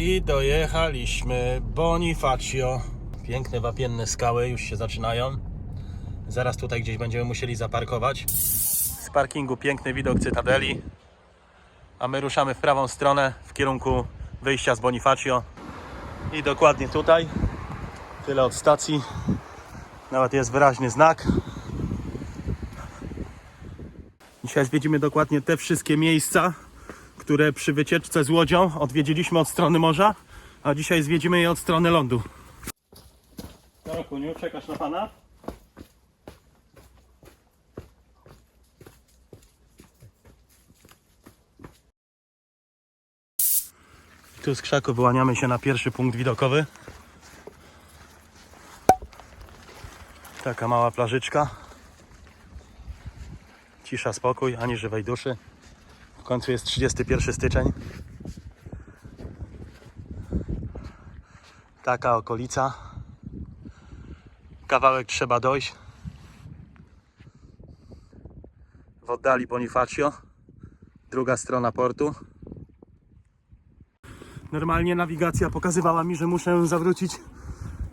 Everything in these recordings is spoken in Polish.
I dojechaliśmy Bonifacio. Piękne wapienne skały już się zaczynają. Zaraz tutaj gdzieś będziemy musieli zaparkować. Z parkingu piękny widok Cytadeli. A my ruszamy w prawą stronę w kierunku wyjścia z Bonifacio. I dokładnie tutaj. Tyle od stacji. Nawet jest wyraźny znak. Dzisiaj zwiedzimy dokładnie te wszystkie miejsca, które przy wycieczce z łodzią odwiedziliśmy od strony morza, a dzisiaj zwiedzimy je od strony lądu. No, Kuniu, czekasz na pana? Tu z krzaku wyłaniamy się na pierwszy punkt widokowy. Taka mała plażyczka. Cisza, spokój, ani żywej duszy. Końcu jest 31 styczeń. Taka okolica. Kawałek trzeba dojść. W oddali Bonifacio. Druga strona portu. Normalnie nawigacja pokazywała mi, że muszę zawrócić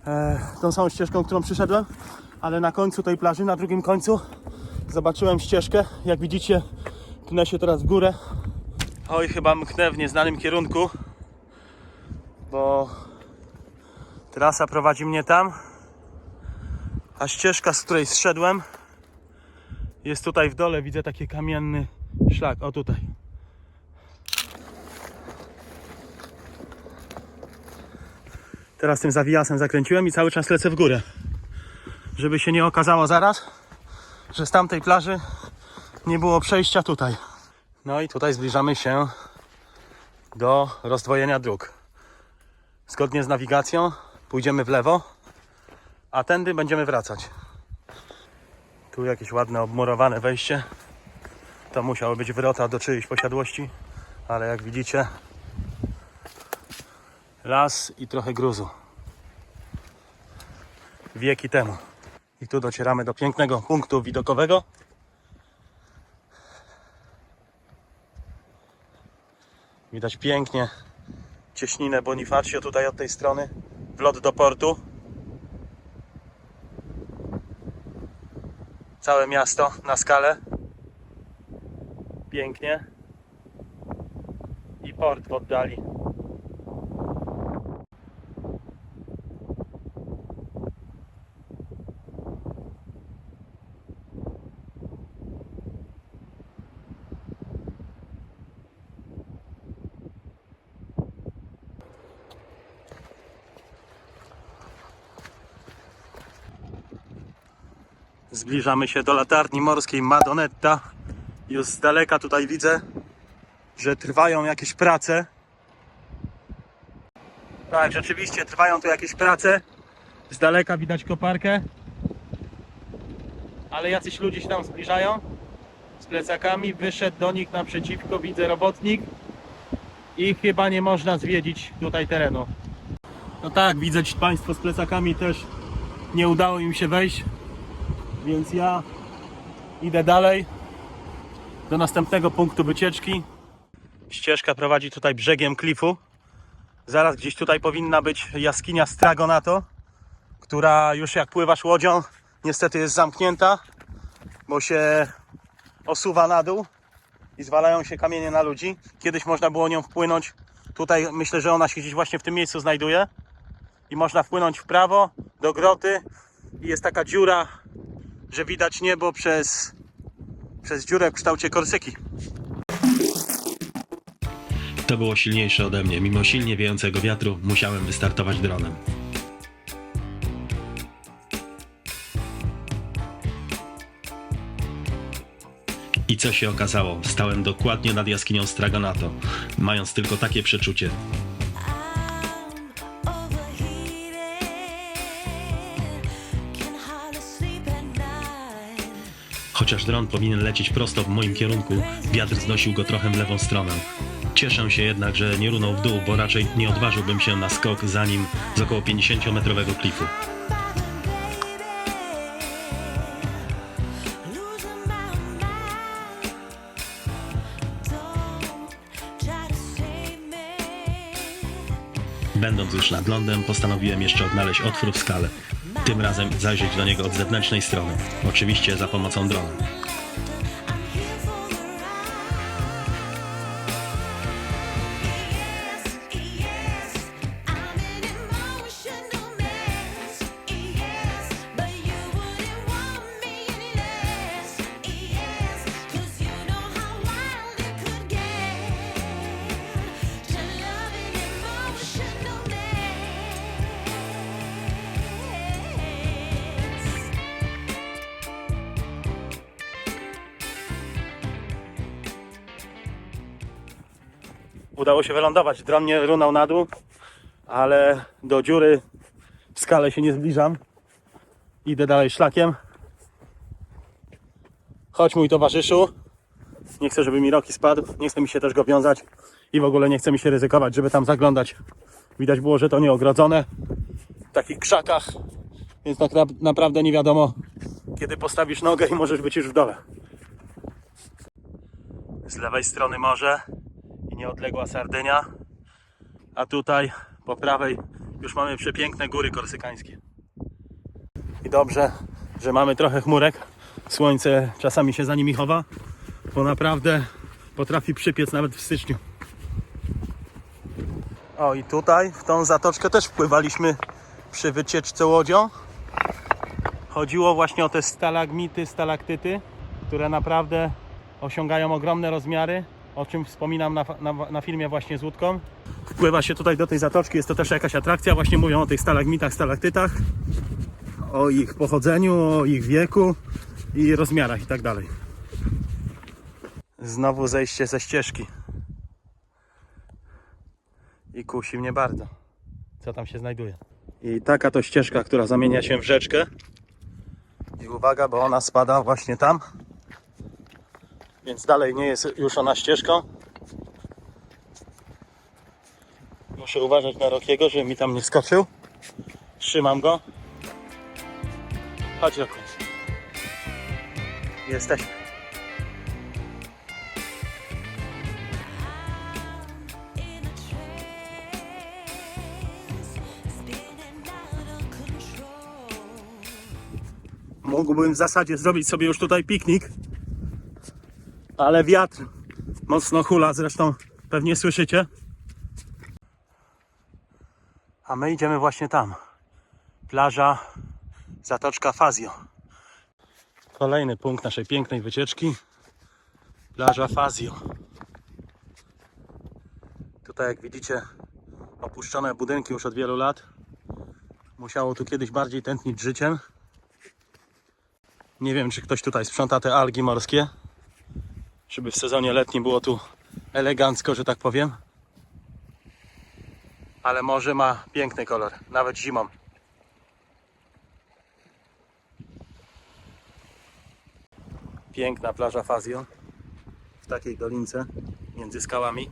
e, tą samą ścieżką, którą przyszedłem, ale na końcu tej plaży, na drugim końcu zobaczyłem ścieżkę. Jak widzicie, pnę się teraz w górę. Oj, chyba mknę w nieznanym kierunku, bo trasa prowadzi mnie tam, a ścieżka, z której zszedłem, jest tutaj w dole. Widzę taki kamienny szlak. O tutaj. Teraz tym zawijasem zakręciłem i cały czas lecę w górę. Żeby się nie okazało zaraz, że z tamtej plaży nie było przejścia tutaj. No i tutaj zbliżamy się do rozdwojenia dróg. Zgodnie z nawigacją pójdziemy w lewo, a tędy będziemy wracać. Tu jakieś ładne obmurowane wejście. To musiało być wrota do czyjejś posiadłości, ale jak widzicie las i trochę gruzu. Wieki temu. I tu docieramy do pięknego punktu widokowego. Widać pięknie cieśninę Bonifacio tutaj od tej strony. Wlot do portu. Całe miasto na skalę. Pięknie. I port w oddali. Zbliżamy się do latarni morskiej Madonetta. Już z daleka tutaj widzę, że trwają jakieś prace. Tak, rzeczywiście trwają tu jakieś prace. Z daleka widać koparkę. Ale jacyś ludzie się tam zbliżają z plecakami. Wyszedł do nich naprzeciwko, widzę robotnik. I chyba nie można zwiedzić tutaj terenu. No tak, widzę Państwo z plecakami też nie udało im się wejść. Więc ja idę dalej do następnego punktu wycieczki. Ścieżka prowadzi tutaj brzegiem klifu. Zaraz gdzieś tutaj powinna być jaskinia Stragonato, która już jak pływasz łodzią, niestety jest zamknięta, bo się osuwa na dół i zwalają się kamienie na ludzi. Kiedyś można było nią wpłynąć. Tutaj myślę, że ona się gdzieś właśnie w tym miejscu znajduje. I można wpłynąć w prawo do groty i jest taka dziura że widać niebo przez, przez dziurę w kształcie korsyki. To było silniejsze ode mnie. Mimo silnie wiejącego wiatru musiałem wystartować dronem. I co się okazało? Stałem dokładnie nad jaskinią Stragonato, mając tylko takie przeczucie. Chociaż dron powinien lecieć prosto w moim kierunku, wiatr znosił go trochę w lewą stronę. Cieszę się jednak, że nie runął w dół, bo raczej nie odważyłbym się na skok za nim z około 50-metrowego klifu. Będąc już nad lądem, postanowiłem jeszcze odnaleźć otwór w skale. Tym razem zajrzeć do niego od zewnętrznej strony. Oczywiście za pomocą drona. Udało się wylądować. Dron nie runął na dół, ale do dziury w skale się nie zbliżam. Idę dalej szlakiem. Chodź mój towarzyszu. Nie chcę, żeby mi Roki spadł. Nie chcę mi się też go wiązać. I w ogóle nie chcę mi się ryzykować, żeby tam zaglądać. Widać było, że to nieogrodzone. W takich krzakach. Więc tak na- naprawdę nie wiadomo, kiedy postawisz nogę i możesz być już w dole. Z lewej strony morze nieodległa Sardynia. A tutaj po prawej już mamy przepiękne góry korsykańskie. I dobrze, że mamy trochę chmurek. Słońce czasami się za nimi chowa, bo naprawdę potrafi przypiec nawet w styczniu. O i tutaj w tą zatoczkę też wpływaliśmy przy wycieczce łodzią. Chodziło właśnie o te stalagmity, stalaktyty, które naprawdę osiągają ogromne rozmiary, o czym wspominam na, na, na filmie właśnie z łódką. Wpływa się tutaj do tej zatoczki, jest to też jakaś atrakcja, właśnie mówią o tych stalagmitach, stalaktytach, o ich pochodzeniu, o ich wieku i rozmiarach i tak dalej. Znowu zejście ze ścieżki. I kusi mnie bardzo. Co tam się znajduje? I taka to ścieżka, która zamienia się w rzeczkę. I uwaga, bo ona spada właśnie tam. Więc dalej nie jest już ona ścieżką. Muszę uważać na Rokiego, żeby mi tam nie skoczył. Trzymam go. Chodź Roku. Jesteśmy. Mógłbym w zasadzie zrobić sobie już tutaj piknik. Ale wiatr mocno hula, zresztą pewnie słyszycie. A my idziemy właśnie tam. Plaża Zatoczka Fazio. Kolejny punkt naszej pięknej wycieczki. Plaża Fazio. Tutaj jak widzicie opuszczone budynki już od wielu lat. Musiało tu kiedyś bardziej tętnić życiem. Nie wiem, czy ktoś tutaj sprząta te algi morskie, żeby w sezonie letnim było tu elegancko, że tak powiem. Ale morze ma piękny kolor, nawet zimą. Piękna plaża Fazio w takiej dolince między skałami.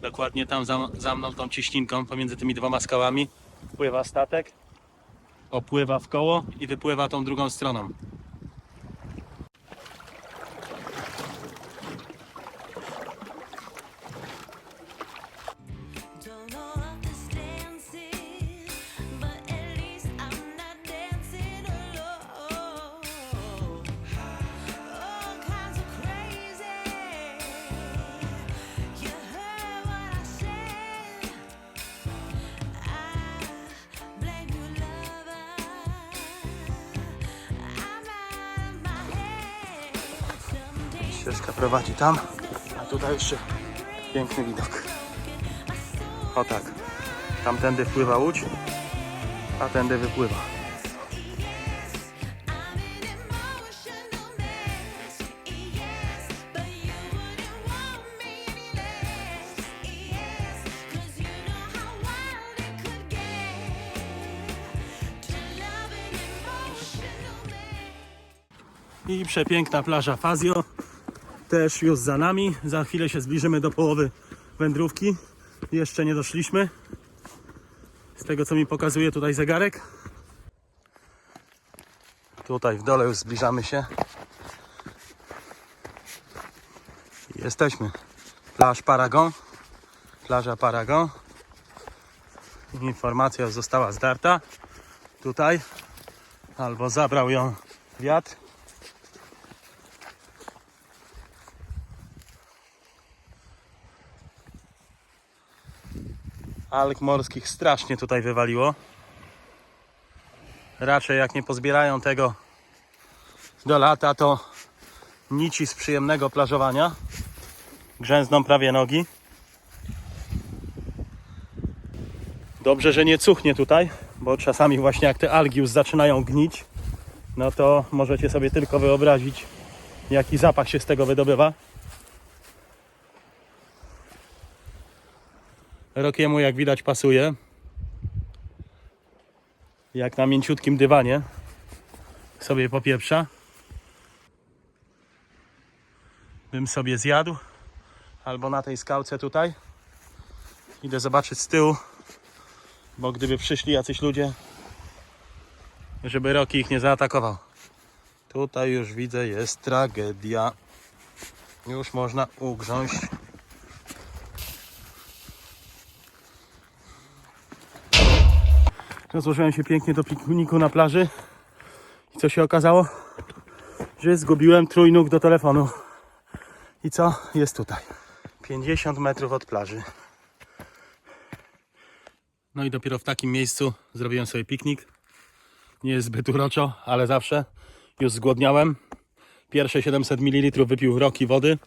Dokładnie tam za, za mną tą ciśninką pomiędzy tymi dwoma skałami pływa statek opływa w koło i wypływa tą drugą stroną. Ścieżka prowadzi tam, a tutaj jeszcze piękny widok. O tak, tamtędy wpływa łódź, a tędy wypływa. I przepiękna plaża Fazio, też już za nami. Za chwilę się zbliżymy do połowy wędrówki. Jeszcze nie doszliśmy. Z tego co mi pokazuje tutaj zegarek. Tutaj w dole już zbliżamy się. Jesteśmy. Plaż Paragon. Plaża Paragon. Informacja została zdarta. Tutaj. Albo zabrał ją wiatr. Alg morskich strasznie tutaj wywaliło. Raczej jak nie pozbierają tego do lata, to nici z przyjemnego plażowania. Grzęzną prawie nogi. Dobrze, że nie cuchnie tutaj, bo czasami właśnie jak te algi już zaczynają gnić, no to możecie sobie tylko wyobrazić, jaki zapach się z tego wydobywa. Rokiemu, jak widać, pasuje. Jak na mięciutkim dywanie sobie popieprza. Bym sobie zjadł. Albo na tej skałce tutaj. Idę zobaczyć z tyłu, bo gdyby przyszli jacyś ludzie, żeby Roki ich nie zaatakował. Tutaj już widzę, jest tragedia. Już można ugrząść. Rozłożyłem się pięknie do pikniku na plaży. I co się okazało? Że zgubiłem trójnóg do telefonu. I co? Jest tutaj. 50 metrów od plaży. No i dopiero w takim miejscu zrobiłem sobie piknik. Nie jest zbyt uroczo, ale zawsze już zgłodniałem. Pierwsze 700 ml wypił roki wody.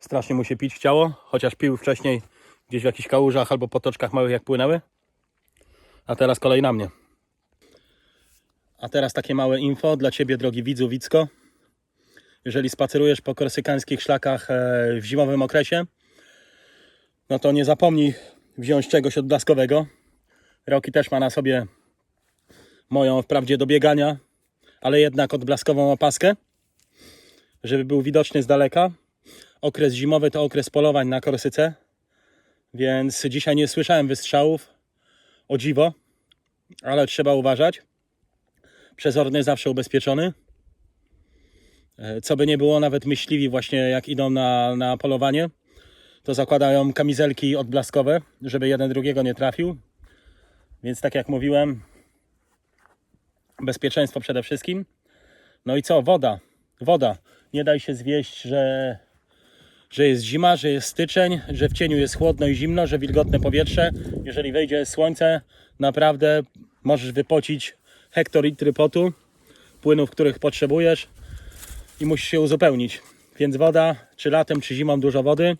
Strasznie mu się pić chciało, chociaż pił wcześniej gdzieś w jakichś kałużach albo potoczkach małych jak płynęły. A teraz kolej na mnie. A teraz takie małe info dla Ciebie, drogi widzu Wicko. Jeżeli spacerujesz po korsykańskich szlakach e, w zimowym okresie, no to nie zapomnij wziąć czegoś odblaskowego. Roki też ma na sobie moją wprawdzie do biegania, ale jednak odblaskową opaskę, żeby był widoczny z daleka. Okres zimowy to okres polowań na Korsyce, więc dzisiaj nie słyszałem wystrzałów, o dziwo, ale trzeba uważać. Przezorny zawsze ubezpieczony. E, Co by nie było, nawet myśliwi właśnie jak idą na, na polowanie, to zakładają kamizelki odblaskowe, żeby jeden drugiego nie trafił. Więc tak jak mówiłem, bezpieczeństwo przede wszystkim. No i co? Woda. Woda. Nie daj się zwieść, że, że jest zima, że jest styczeń, że w cieniu jest chłodno i zimno, że wilgotne powietrze. Jeżeli wejdzie słońce, naprawdę możesz wypocić hektolitry potu, płynów, których potrzebujesz i musisz się uzupełnić. Więc woda, czy latem, czy zimą dużo wody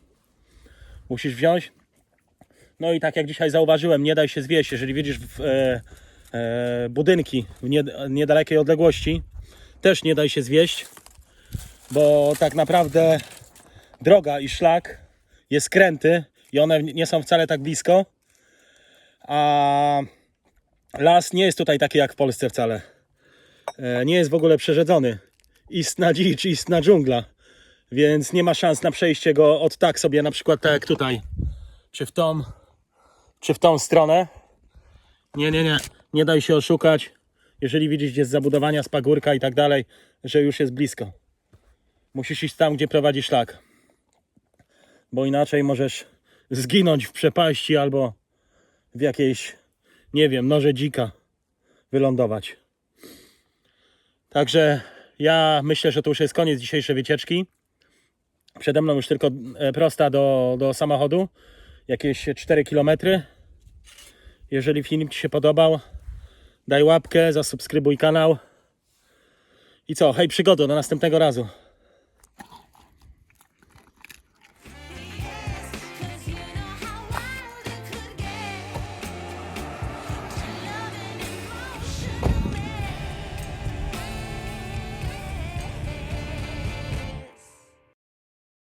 musisz wziąć. No i tak jak dzisiaj zauważyłem, nie daj się zwieść, jeżeli widzisz w, e, e, budynki w nie, niedalekiej odległości, też nie daj się zwieść, bo tak naprawdę droga i szlak jest kręty i one nie są wcale tak blisko, a las nie jest tutaj taki jak w Polsce wcale. E, Nie jest w ogóle przerzedzony. Istna dzicz, istna dżungla. Więc nie ma szans na przejście go od tak sobie, na przykład tak jak tutaj. Czy w tą, czy w tą stronę. Nie, nie, nie. Nie daj się oszukać. Jeżeli widzisz gdzieś zabudowania z pagórka i tak dalej, że już jest blisko. Musisz iść tam, gdzie prowadzi szlak. Bo inaczej możesz zginąć w przepaści albo w jakiejś, nie wiem, noże dzika wylądować. Także ja myślę, że to już jest koniec dzisiejszej wycieczki. Przede mną już tylko e, prosta do, do samochodu, jakieś 4 km. Jeżeli film Ci się podobał, daj łapkę, zasubskrybuj kanał. I co, hej przygodo, do następnego razu.